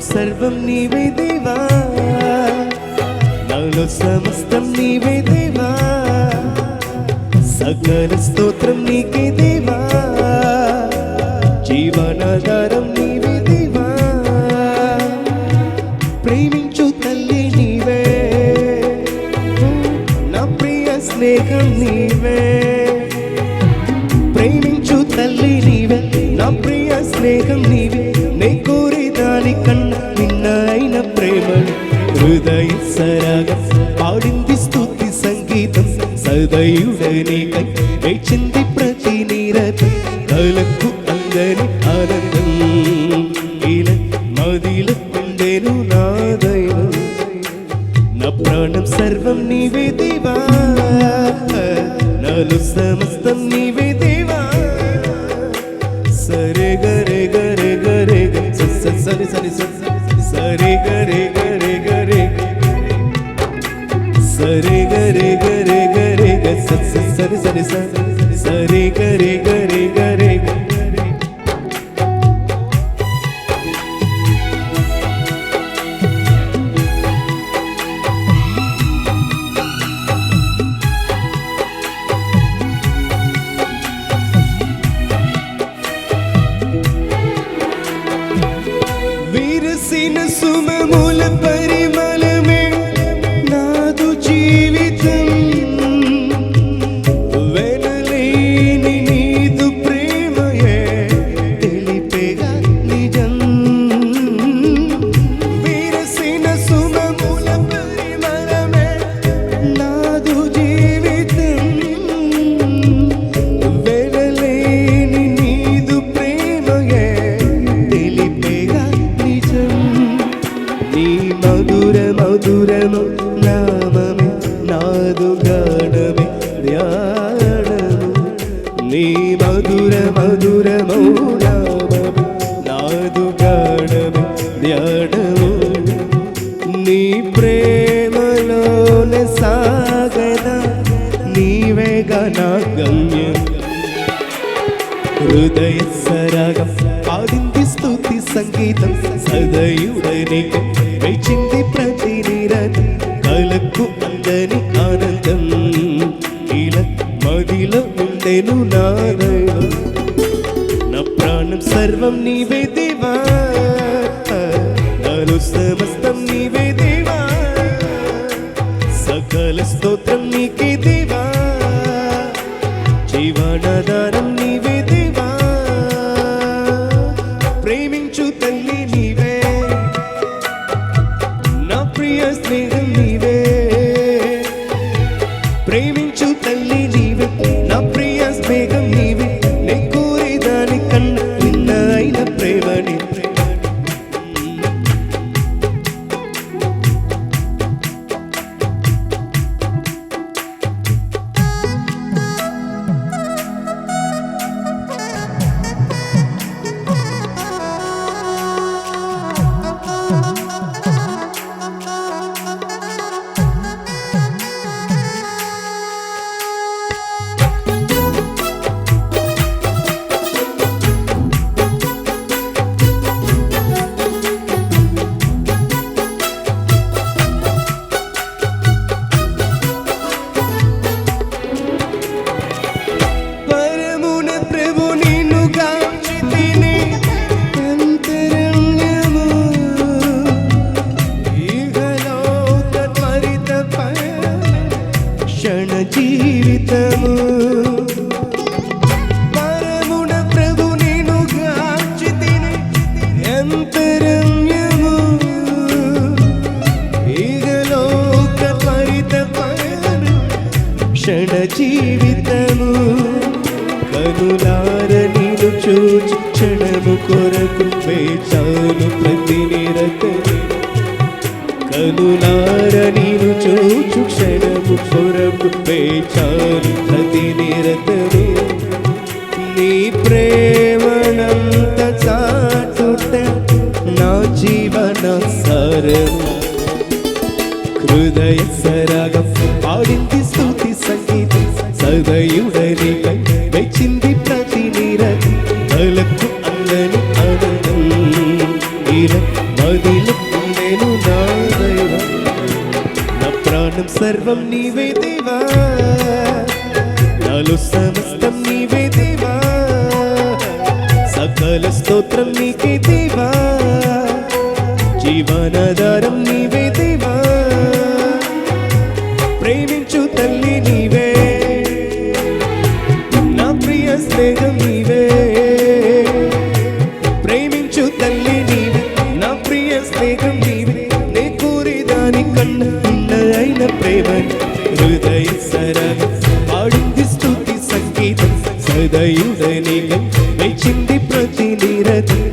సర్వం నీవే దేవా. నాలో సమస్తం నీవే దేవా. సకల స్తోత్రం నీకే దేవా. జీవనాధారం నీవే దేవా. ప్రేమించు తల్లి నీవే. నా ప్రియ స్నేహం నీవే. ప్రేమించు తల్లి నీవే. నా ప్రియ స్నేహం నీ సంగీతం సదయుడనికై వేచింది ప్రతి నీరత కలకు అందని ఆనందం ఇలా మదిలో ఉండేను నా దైవం నా ప్రాణం సర్వం నీవే దేవా నాలో సమస్తం నీవే దేవా సరే గరే గరే గరే గ స స సరి సరి స సరే గరే గరే గరే సరే గరే గరే గరే ಸ ಸರಿ ಸರಿ ಸರಿ ಸರಿ ಗರಿ ಗರಿ ಗರಿ నీ మధుర మధుర నామమే నాదు గాఢమే ధ్యానము నీ ప్రేమలోన సాగదా నీవేగా నా గమ్యం హృదయ సరాగం పాడింది స్థుతి సంగీతం సదయుడని వేచింది సర్వం నీవే దేవా. నాలో సమస్తం నీవే దేవా. సకల స్తోత్రం క్షణ జీవితము. పరమున ప్రభు నేను గాంచితిని అంతరంగము ఈగలోక పరిత క్షణ జీవితము. కనులార నీను చూచి క్షణము కొరకు వేచాను ప్రతి నిరతని. కనులార కొరకు వేచాను ప్రతి నిరతని నీ ప్రేమనంత చాటుట నా జీవన సరము హృదయ సరాగం పాడింది స్తుతి సంగీతం. సదయుడని వెచ్చింది సర్వం నీవే దేవా. నాలో సమస్తం నీవే దేవా. సకల స్తోత్రం నీకే దేవా. జీవనదా సంగీతం సదయుడని మెచ్చింది ప్రతి నిరతి. కలుపు